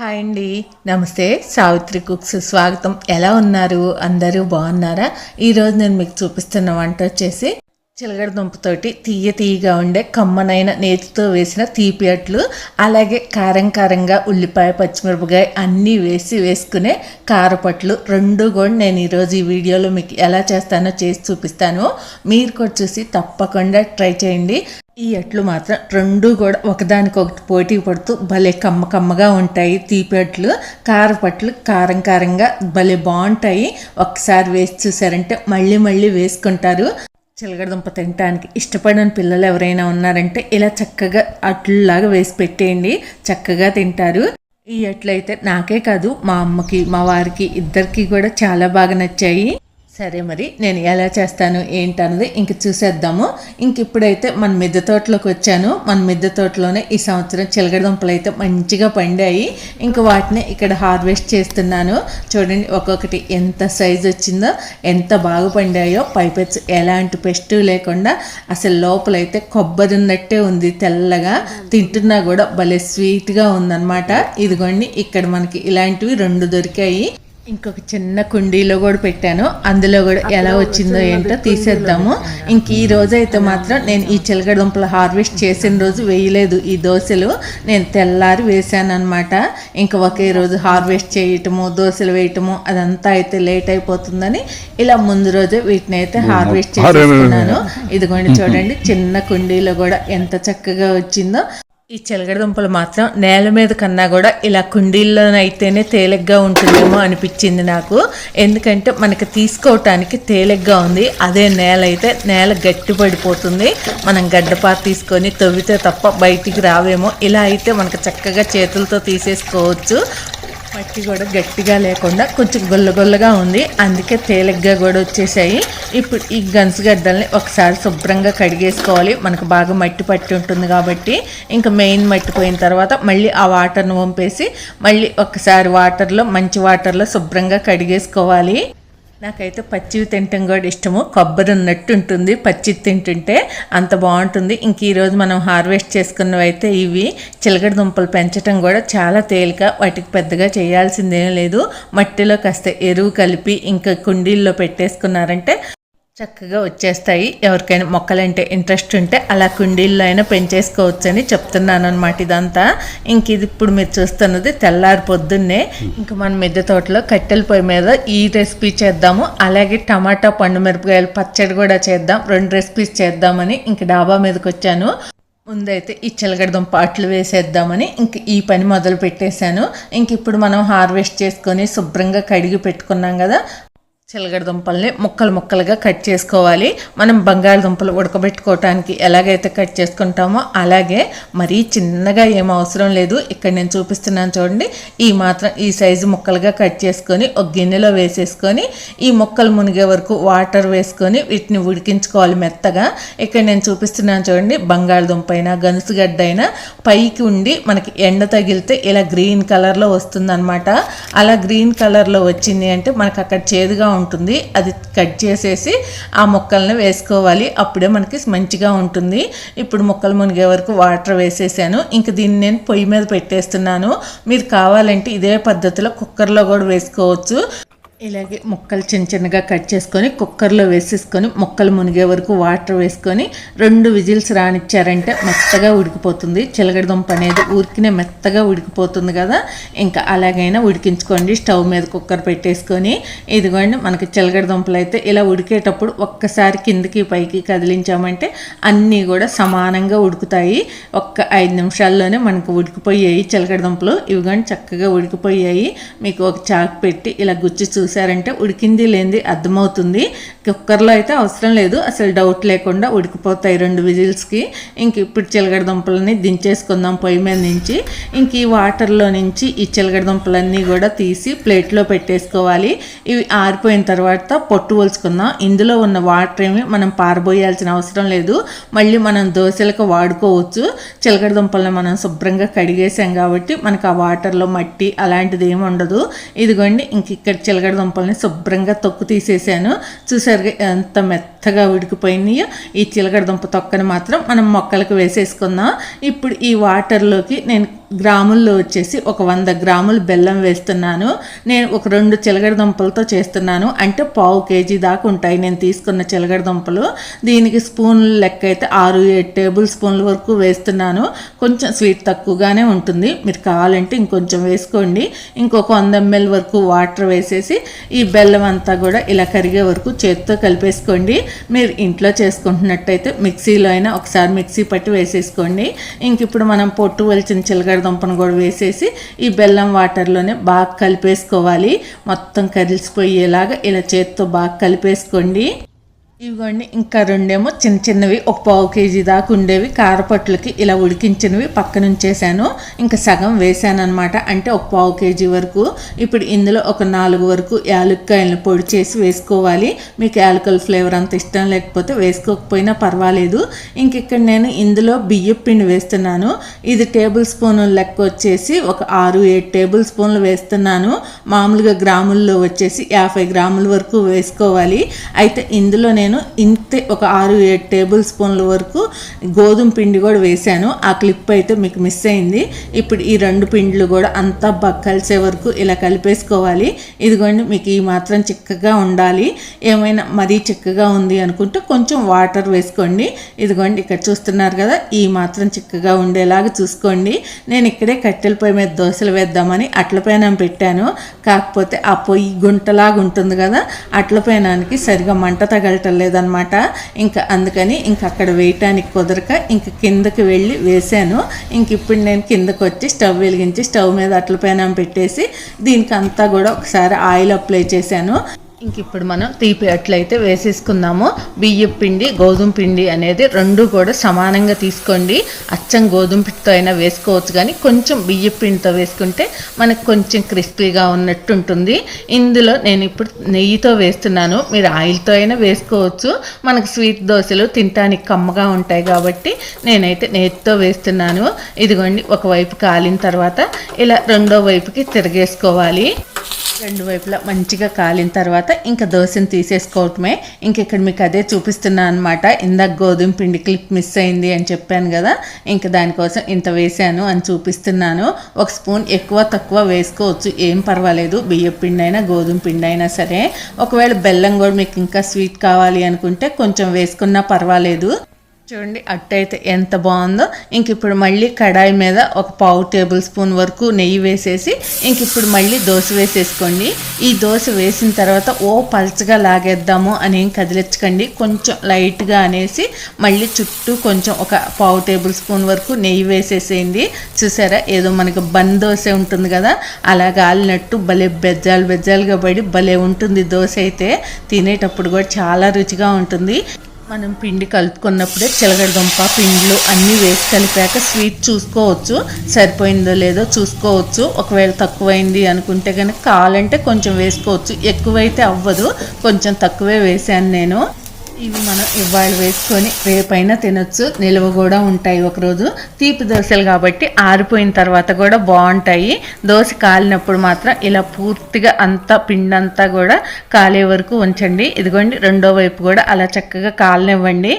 Hi అండి. నమస్తే. Savitri cooks స్వాగతం. ఎలా ఉన్నారు? అందరూ బాగున్నారా? ఈరోజు నేను మీకు చూపిస్తున్న వంట వచ్చేసి చిలగడ దుంపతోటి తీయ తీయగా ఉండే కమ్మనైన నేతితో వేసిన తీపి అట్లు అలాగే కారం కారంగా ఉల్లిపాయ పచ్చిమిరపకాయ అన్నీ వేసి వేసుకునే కారపట్లు. రెండు కూడా నేను ఈరోజు ఈ వీడియోలో మీకు ఎలా చేస్తానో చేసి చూపిస్తాను. మీరు కూడా చూసి తప్పకుండా ట్రై చేయండి. ఈ అట్లు మాత్రం రెండు కూడా ఒకదానికొకటి పోటీ పడుతూ భలే కమ్మ కమ్మగా ఉంటాయి. తీపి అట్లు కారపట్లు కారం కారంగా భలే బాగుంటాయి. ఒకసారి వేసి చూసారంటే మళ్ళీ మళ్ళీ వేసుకుంటారు. చిలగడదుంప తినడానికి ఇష్టపడిన పిల్లలు ఎవరైనా ఉన్నారంటే ఇలా చక్కగా అట్లులాగా వేసి పెట్టేయండి. చక్కగా తింటారు. ఈ అట్లయితే నాకే కాదు మా అమ్మకి మా వారికి ఇద్దరికి కూడా చాలా బాగా నచ్చాయి. సరే మరి నేను ఎలా చేస్తాను ఏంటన్నది ఇంక చూసేద్దాము. ఇంక ఇప్పుడైతే మన మిద్దె తోటలోకి వచ్చాను. మన మిద్దె తోటలోనే ఈ సంవత్సరం చిలగడ దుంపలు అయితే మంచిగా పండాయి. ఇంకా వాటిని ఇక్కడ హార్వెస్ట్ చేస్తున్నాను. చూడండి ఒక్కొక్కటి ఎంత సైజు వచ్చిందో ఎంత బాగా పండాయో పైపెట్స్ ఎలాంటి పెస్ట్ లేకుండా అసలు లోపలైతే కొబ్బరి ఉన్నట్టే ఉంది తెల్లగా. తింటున్నా కూడా భలే స్వీట్గా ఉందన్నమాట. ఇదిగోండి ఇక్కడ మనకి ఇలాంటివి రెండు దొరికాయి. ఇంకొక చిన్న కుండీలో కూడా పెట్టాను. అందులో కూడా ఎలా వచ్చిందో ఏంటో తీసేద్దాము. ఇంక ఈ రోజు అయితే మాత్రం నేను ఈ చిలకడ దుంపలు హార్వెస్ట్ చేసిన రోజు వేయలేదు. ఈ దోశలు నేను తెల్లారి వేసాను అనమాట ఇంకా ఒకే రోజు హార్వెస్ట్ చేయటము దోశలు వేయటము అదంతా అయితే లేట్ అయిపోతుందని ఇలా ముందు రోజే వీటిని అయితే హార్వెస్ట్ చేసుకున్నాను ఇదిగోండి చూడండి చిన్న కుండీలో కూడా ఎంత చక్కగా వచ్చిందో. ఈ చిలగడ దుంపలు మాత్రం నేల మీద కన్నా కూడా ఇలా కుండీల్లోనైతేనే తేలిగ్గా ఉంటుందేమో అనిపించింది నాకు. ఎందుకంటే మనకి తీసుకోవటానికి తేలిగ్గా ఉంది. అదే నేల అయితే నేల గట్టి పడిపోతుంది. మనం గడ్డపార తీసుకొని తవ్వితే తప్ప బయటికి రావేమో. ఇలా అయితే మనకు చక్కగా చేతులతో తీసేసుకోవచ్చు. మట్టి కూడా గట్టిగా లేకుండా కొంచెం గొల్లగొల్లగా ఉంది. అందుకే తేలిగ్గా కూడా వచ్చేసాయి. ఇప్పుడు ఈ గన్సుగడ్డల్ని ఒకసారి శుభ్రంగా కడిగేసుకోవాలి. మనకు బాగా మట్టి పట్టి ఉంటుంది కాబట్టి. ఇంకా మెయిన్ మట్టి పోయిన తర్వాత మళ్ళీ ఆ వాటర్ను వంపేసి మళ్ళీ ఒకసారి వాటర్లో మంచి వాటర్లో శుభ్రంగా కడిగేసుకోవాలి. నాకైతే పచ్చివి తినటం కూడా ఇష్టము. కొబ్బరి ఉన్నట్టు ఉంటుంది. పచ్చి తింటుంటే అంత బాగుంటుంది. ఇంక ఈరోజు మనం హార్వెస్ట్ చేసుకున్నవి అయితే ఇవి. చిలకడ దుంపలు పెంచడం కూడా చాలా తేలిక. వాటికి పెద్దగా చేయాల్సిందేం లేదు. మట్టిలో కాస్త ఎరువు కలిపి ఇంకా కుండీల్లో పెట్టేసుకున్నారంటే చక్కగా వచ్చేస్తాయి. ఎవరికైనా మొక్కలంటే ఇంట్రెస్ట్ ఉంటే అలా కుండీల్లో అయినా పెంచేసుకోవచ్చు అని చెప్తున్నాను అనమాట ఇదంతా. ఇంక ఇది ఇప్పుడు మీరు చూస్తున్నది తెల్లారి పొద్దున్నే. ఇంకా మన మిద్దె తోటలో కట్టెల పొయ్యి మీద ఈ రెసిపీ చేద్దాము. అలాగే టమాటా పండు మిరపకాయలు పచ్చడి కూడా చేద్దాం. రెండు రెసిపీస్ చేద్దామని ఇంక డాబా మీదకి వచ్చాను. ముందైతే ఈ చిలగడదుంప అట్లు వేసేద్దామని ఇంక ఈ పని మొదలు పెట్టేశాను ఇంక ఇప్పుడు మనం హార్వెస్ట్ చేసుకొని శుభ్రంగా కడిగి పెట్టుకున్నాం కదా చిలగడ దుంపల్ని ముక్కలు ముక్కలుగా కట్ చేసుకోవాలి. మనం బంగాళదుంపలు ఉడకబెట్టుకోవటానికి ఎలాగైతే కట్ చేసుకుంటామో అలాగే మరీ చిన్నగా ఏం అవసరం లేదు. ఇక్కడ నేను చూపిస్తున్నాను చూడండి. ఈ మాత్రం ఈ సైజు ముక్కలుగా కట్ చేసుకొని ఒక గిన్నెలో వేసేసుకొని ఈ ముక్కలు మునిగే వరకు వాటర్ వేసుకొని వీటిని ఉడికించుకోవాలి మెత్తగా. ఇక్కడ నేను చూపిస్తున్నాను చూడండి. బంగాళదుంప అయినా గనుసుగడ్డ అయినా పైకి ఉండి మనకి ఎండ తగిలితే ఇలా గ్రీన్ కలర్లో వస్తుందన్నమాట. అలా గ్రీన్ కలర్లో వచ్చింది అంటే మనకు అక్కడ చేదుగా ఉంటుంది అది కట్ చేసేసి ఆ మొక్కల్ని వేసుకోవాలి. అప్పుడే మనకి మంచిగా ఉంటుంది. ఇప్పుడు మొక్కలు మునిగే వరకు వాటర్ వేసేసాను. ఇంక దీన్ని నేను పొయ్యి మీద పెట్టేస్తున్నాను. మీరు కావాలంటే ఇదే పద్ధతిలో కుక్కర్లో కూడా వేసుకోవచ్చు. ఇలాగే ముక్కలు చిన్న చిన్నగా కట్ చేసుకొని కుక్కర్లో వేసేసుకొని ముక్కలు మునిగే వరకు వాటర్ వేసుకొని రెండు విజిల్స్ రానిచ్చారంటే మెత్తగా ఉడికిపోతుంది. చిలగడ దుంప అనేది ఊరికినే మెత్తగా ఉడికిపోతుంది కదా. ఇంకా అలాగైనా ఉడికించుకోండి. స్టవ్ మీద కుక్కర్ పెట్టేసుకొని ఇదిగోండి మనకి చిలగడ దుంపలు అయితే ఇలా ఉడికేటప్పుడు ఒక్కసారి కిందికి పైకి కదిలించామంటే అన్నీ కూడా సమానంగా ఉడుకుతాయి. ఒక్క ఐదు నిమిషాల్లోనే మనకు ఉడికిపోయాయి చిలగడదుంపలు ఇవిగోండి చక్కగా ఉడికిపోయాయి. మీకు ఒక చాకు పెట్టి ఇలా గుచ్చి చూసి చూసారంటే ఉడికింది లేనిది అర్థమవుతుంది. కుక్కర్లో అయితే అవసరం లేదు. అసలు డౌట్ లేకుండా ఉడికిపోతాయి రెండు విజిల్స్కి ఇంక ఇప్పుడు చిలగడ దుంపలని దించేసుకుందాం పొయ్యి మీద నుంచి. ఇంక ఈ వాటర్లో నుంచి ఈ చిలగడ దుంపలన్నీ కూడా తీసి ప్లేట్లో పెట్టేసుకోవాలి. ఇవి ఆరిపోయిన తర్వాత పొట్టు పోల్చుకుందాం. ఇందులో ఉన్న వాటర్ ఏమి మనం పారబోయాల్సిన అవసరం లేదు. మళ్ళీ మనం దోశలకు వాడుకోవచ్చు. చిలకడ దుంపలను మనం శుభ్రంగా కడిగేసాం కాబట్టి మనకు ఆ వాటర్లో మట్టి అలాంటిది ఏమి ఉండదు. ఇదిగోండి ఇంక ఇక్కడ చిలకడ దుంపల్ని శుభ్రంగా తొక్కు తీసేసాను. చూసారు ఎంత మెత్తగా ఉడికిపోయినాయో ఈ చిలకడ దుంప తొక్కని మాత్రం మనం మొక్కలకు వేసేసుకుందాం. ఇప్పుడు ఈ వాటర్లోకి నేను గ్రాముల్లో వచ్చేసి ఒక వంద గ్రాములు బెల్లం వేస్తున్నాను. నేను ఒక రెండు చిలగడ దుంపలతో చేస్తున్నాను. అంటే పావు కేజీ దాకా ఉంటాయి. నేను తీసుకున్న చిలగడ దుంపలు. దీనికి స్పూన్లు లెక్క అయితే ఆరు ఏడు టేబుల్ స్పూన్ల వరకు వేస్తున్నాను. కొంచెం స్వీట్ తక్కువగానే ఉంటుంది. మీరు కావాలంటే ఇంకొంచెం వేసుకోండి. ఇంకొక వంద ఎంఎల్ వరకు వాటర్ వేసేసి ఈ బెల్లం అంతా కూడా ఇలా కరిగే వరకు చేతితో కలిపేసుకోండి. మీరు ఇంట్లో చేసుకుంటున్నట్టయితే మిక్సీలో అయినా ఒకసారి మిక్సీ పట్టి వేసేసుకోండి. ఇంక ఇప్పుడు మనం పొట్టు వలిచిన చిలగడ దుంపను కూడా వేసేసి ఈ బెల్లం వాటర్లోనే బాగా కలిపేసుకోవాలి. మొత్తం కలిసిపోయేలాగా ఇలా చేత్తో బాగా కలిపేసుకోండి. ఇవిగోండి ఇంకా రెండేమో చిన్న చిన్నవి ఒక పావు కేజీ దాకా ఉండేవి. కారపట్లకి ఇలా ఉడికించినవి పక్కన ఉంచేసాను ఇంకా సగం వేసాను అనమాట అంటే ఒక పావు కేజీ వరకు. ఇప్పుడు ఇందులో ఒక నాలుగు వరకు యాలక్కాయలను పొడి చేసి వేసుకోవాలి. మీకు యాలకల్ ఫ్లేవర్ అంత ఇష్టం లేకపోతే వేసుకోకపోయినా పర్వాలేదు. ఇంక ఇక్కడ నేను ఇందులో బియ్యం పిండి వేస్తున్నాను. ఇది టేబుల్ స్పూన్ లెక్క వచ్చేసి ఒక ఆరు ఏడు టేబుల్ స్పూన్లు వేస్తున్నాను. మామూలుగా గ్రాముల్లో వచ్చేసి యాభై గ్రాముల వరకు వేసుకోవాలి. అయితే ఇందులో నేను నేను ఇంతే ఒక ఆరు ఏడు టేబుల్ స్పూన్ల వరకు గోధుమ పిండి కూడా వేశాను. ఆ క్లిప్ అయితే మీకు మిస్ అయింది. ఇప్పుడు ఈ రెండు పిండ్లు కూడా అంతా బాగా కలిసే వరకు ఇలా కలిపేసుకోవాలి. ఇదిగోండి మీకు ఈ మాత్రం చిక్కగా ఉండాలి. ఏమైనా మరీ చిక్కగా ఉంది అనుకుంటే కొంచెం వాటర్ వేసుకోండి. ఇదిగోండి ఇక్కడ చూస్తున్నారు కదా ఈ మాత్రం చిక్కగా ఉండేలాగా చూసుకోండి. నేను ఇక్కడే కట్టెల పొయ్యి మీద దోశలు వేద్దామని అట్ల పైన పెట్టాను. కాకపోతే ఆ పొయ్యి గుంటలాగా ఉంటుంది కదా అట్ల పైనానికి సరిగా మంట తగలటం లేదనమాట. ఇంకా అందుకని ఇంక అక్కడ వేయటానికి కుదరక ఇంక కిందకి వెళ్ళి వేసాను ఇంక ఇప్పుడు నేను కిందకు వచ్చి స్టవ్ వెలిగించి స్టవ్ మీద అట్ల పైన పెట్టేసి దీనికి అంతా కూడా ఒకసారి ఆయిల్ అప్లై చేశాను. ఇంక ఇప్పుడు మనం తీపి అట్లయితే వేసేసుకుందాము. బియ్యం పిండి గోధుమ పిండి అనేది రెండు కూడా సమానంగా తీసుకోండి. అచ్చం గోధుమ పిండితో అయినా వేసుకోవచ్చు కానీ కొంచెం బియ్యం పిండితో వేసుకుంటే మనకు కొంచెం క్రిస్పీగా ఉన్నట్టు ఉంటుంది ఇందులో నేను ఇప్పుడు నెయ్యితో వేస్తున్నాను. మీరు ఆయిల్తో అయినా వేసుకోవచ్చు. మనకు స్వీట్ దోశలు తినటానికి కమ్మగా ఉంటాయి కాబట్టి నేనైతే నెయ్యితో వేస్తున్నాను. ఇదిగోండి ఒకవైపు కాలిన తర్వాత ఇలా రెండో వైపుకి తిరిగేసుకోవాలి. రెండు వైపులా మంచిగా కాలిన తర్వాత ఇంకా దోశను తీసేసుకోవటమే. ఇంక ఇక్కడ మీకు అదే చూపిస్తున్నా అనమాట ఇందాక గోధుమ పిండి క్లిప్ మిస్ అయింది అని చెప్పాను కదా. ఇంకా దానికోసం ఇంత వేసాను అని చూపిస్తున్నాను. ఒక స్పూన్ ఎక్కువ తక్కువ వేసుకోవచ్చు. ఏం పర్వాలేదు. బియ్యం పిండి అయినా గోధుమ పిండి అయినా సరే. ఒకవేళ బెల్లం కూడా మీకు ఇంకా స్వీట్ కావాలి అనుకుంటే కొంచెం వేసుకున్నా పర్వాలేదు. చూడండి అట్టయితే ఎంత బాగుందో. ఇంక ఇప్పుడు మళ్ళీ కడాయి మీద ఒక పావు టేబుల్ స్పూన్ వరకు నెయ్యి వేసేసి ఇంక ఇప్పుడు మళ్ళీ దోశ వేసేసుకోండి. ఈ దోశ వేసిన తర్వాత ఓ పల్చగా లాగేద్దాము అని ఏం కదిలించకండి. కొంచెం లైట్గా అనేసి మళ్ళీ చుట్టూ కొంచెం ఒక పావు టేబుల్ స్పూన్ వరకు నెయ్యి వేసేసేయండి. చూసారా ఏదో మనకి బన్ దోశ ఉంటుంది కదా అలా గాలినట్టు భలే బెజ్జాలు బెజ్జాలుగా పడి భలే ఉంటుంది దోశ అయితే. తినేటప్పుడు కూడా చాలా రుచిగా ఉంటుంది. మనం పిండి కలుపుకున్నప్పుడే చిలగడదుంప పిండ్లు అన్నీ వేసి కలిపాక స్వీట్ చూసుకోవచ్చు. సరిపోయిందో లేదో చూసుకోవచ్చు. ఒకవేళ తక్కువైంది అనుకుంటే కనుక కావాలంటే కొంచెం వేసుకోవచ్చు. ఎక్కువైతే అవ్వదు. కొంచెం తక్కువే వేసాను నేను. ఇవి మనం ఇవాళ వేసుకొని రేపైనా తినొచ్చు. నిల్వ కూడా ఉంటాయి ఒకరోజు. తీపి దోశలు కాబట్టి ఆరిపోయిన తర్వాత కూడా బాగుంటాయి. దోశ కాలినప్పుడు మాత్రం ఇలా పూర్తిగా అంతా పిండంతా కూడా కాలే వరకు ఉంచండి. ఇదిగోండి రెండో వైపు కూడా అలా చక్కగా కాలనివ్వండి.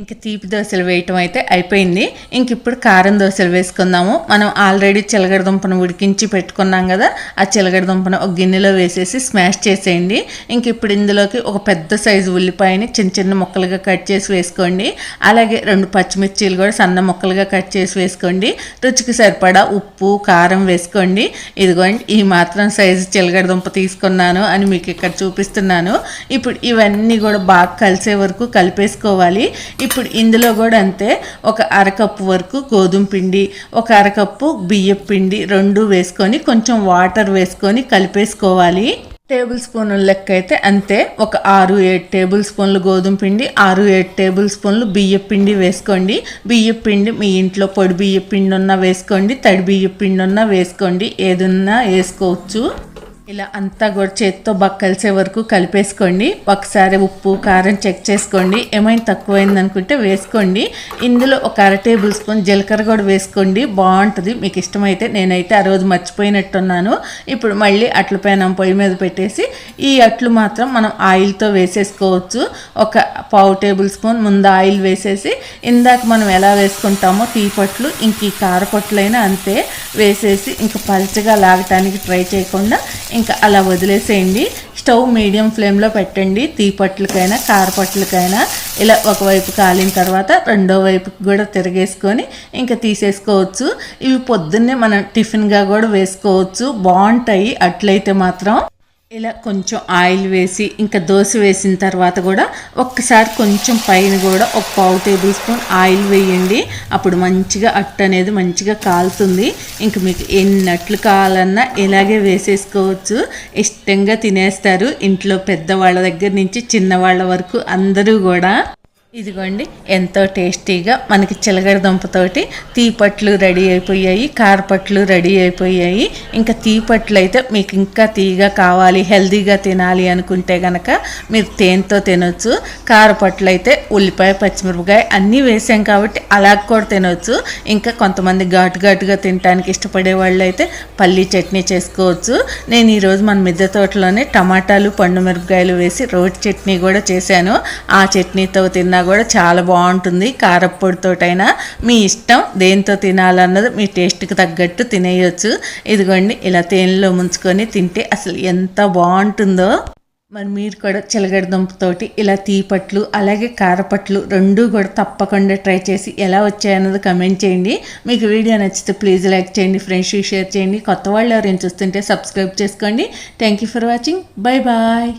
ఇంక తీపి దోశలు వేయటం అయితే అయిపోయింది. ఇంక ఇప్పుడు కారం దోశలు వేసుకుందాము. మనం ఆల్రెడీ చిలగడ దుంపను ఉడికించి పెట్టుకున్నాం కదా ఆ చిలగడ దుంపను ఒక గిన్నెలో వేసేసి స్మాష్ చేసేయండి. ఇంక ఇప్పుడు ఇందులోకి ఒక పెద్ద సైజు ఉల్లిపాయని చిన్న చిన్న ముక్కలుగా కట్ చేసి వేసుకోండి. అలాగే రెండు పచ్చిమిర్చీలు కూడా సన్న ముక్కలుగా కట్ చేసి వేసుకోండి. రుచికి సరిపడా ఉప్పు కారం వేసుకోండి. ఇదిగోండి ఈ మాత్రం సైజు చిలగడ దుంప తీసుకున్నాను అని మీకు ఇక్కడ చూపిస్తున్నాను. ఇప్పుడు ఇవన్నీ కూడా బాగా కలిసే వరకు కలిపేసుకోవాలి. ఇప్పుడు ఇందులో కూడా అంతే. ఒక అరకప్పు వరకు గోధుమ పిండి ఒక అరకప్పు బియ్యం పిండి రెండు వేసుకొని కొంచెం వాటర్ వేసుకొని కలిపేసుకోవాలి. టేబుల్ స్పూన్ల లెక్క అయితే అంతే. ఒక ఆరు ఏడు టేబుల్ స్పూన్లు గోధుమ పిండి ఆరు ఏడు టేబుల్ స్పూన్లు బియ్య పిండి వేసుకోండి. బియ్య పిండి మీ ఇంట్లో పొడి బియ్య పిండి ఉన్నా వేసుకోండి తడి బియ్య పిండి ఉన్నా వేసుకోండి. ఏదున్నా వేసుకోవచ్చు. ఇలా అంతా కూడా చేత్తో బక్కలిసే కలిసే వరకు కలిపేసుకోండి. ఒకసారి ఉప్పు కారం చెక్ చేసుకోండి. ఏమైనా తక్కువైంది అనుకుంటే వేసుకోండి. ఇందులో ఒక అర టేబుల్ స్పూన్ జీలకర్ర కూడా వేసుకోండి. బాగుంటుంది. మీకు ఇష్టమైతే నేనైతే ఆ రోజు మర్చిపోయినట్టున్నాను. ఇప్పుడు మళ్ళీ అట్ల పైన పొయ్యి మీద పెట్టేసి ఈ అట్లు మాత్రం మనం ఆయిల్తో వేసేసుకోవచ్చు. ఒక పావు టేబుల్ స్పూన్ ముందు ఆయిల్ వేసేసి ఇందాక మనం ఎలా వేసుకుంటామో తీపట్లు ఇంక ఈ కారపట్లైనా అంతే వేసేసి ఇంక పల్చగా లాగటానికి ట్రై చేయకుండా ఇంకా అలా వదిలేసేయండి. స్టవ్ మీడియం ఫ్లేమ్లో పెట్టండి. తీపట్లకైనా కారపట్లకైనా. ఇలా ఒకవైపు కాలిన తర్వాత రెండో వైపుకి కూడా తిరగేసుకొని ఇంకా తీసేసుకోవచ్చు. ఇవి పొద్దున్నే మనం టిఫిన్గా కూడా వేసుకోవచ్చు. బాగుంటాయి. అట్లయితే మాత్రం. ఇలా కొంచెం ఆయిల్ వేసి ఇంకా దోశ వేసిన తర్వాత కూడా ఒక్కసారి కొంచెం పైన కూడా ఒక పావు టేబుల్ స్పూన్ ఆయిల్ వేయండి. అప్పుడు మంచిగా అట్టు అనేది మంచిగా కాలుతుంది. ఇంక మీకు ఎన్నట్లు కావాలన్నా ఇలాగే వేసేసుకోవచ్చు. ఇష్టంగా తినేస్తారు. ఇంట్లో పెద్దవాళ్ళ దగ్గర నుంచి చిన్నవాళ్ళ వరకు అందరూ కూడా. ఇదిగోండి ఎంతో టేస్టీగా మనకి చిలగడ దుంపతోటి తీపట్లు రెడీ అయిపోయాయి కారపట్లు రెడీ అయిపోయాయి. ఇంకా తీపట్లు అయితే మీకు ఇంకా తీగా కావాలి హెల్తీగా తినాలి అనుకుంటే కనుక మీరు తేనెతో తినొచ్చు. కారపట్లు అయితే ఉల్లిపాయ పచ్చిమిరపకాయ అన్నీ వేసాం కాబట్టి అలా కూడా తినొచ్చు. ఇంకా కొంతమంది ఘాటు ఘాటుగా తినడానికి ఇష్టపడే వాళ్ళు అయితే పల్లీ చట్నీ చేసుకోవచ్చు. నేను ఈరోజు మన మిద్దె తోటలోనే టమాటాలు పండు మిరపకాయలు వేసి రోటి చట్నీ కూడా చేశాను. ఆ చట్నీతో తిన్నా కూడా చాలా బాగుంటుంది. కారప్పొడితోటైనా మీ ఇష్టం. దేంతో తినాలన్నది మీ టేస్ట్కి తగ్గట్టు తినేయచ్చు. ఇదిగోండి ఇలా తేనెలో ముంచుకొని తింటే అసలు ఎంత బాగుంటుందో. మరి మీరు కూడా చిలగడ దుంపతోటి ఇలా తీపట్లు అలాగే కారపట్లు రెండూ కూడా తప్పకుండా ట్రై చేసి ఎలా వచ్చాయన్నది కమెంట్ చేయండి. మీకు వీడియో నచ్చితే ప్లీజ్ లైక్ చేయండి ఫ్రెండ్స్ షేర్ చేయండి. కొత్త వాళ్ళు ఎవరైనా చూస్తుంటే సబ్స్క్రైబ్ చేసుకోండి. Thank you for watching. Bye bye.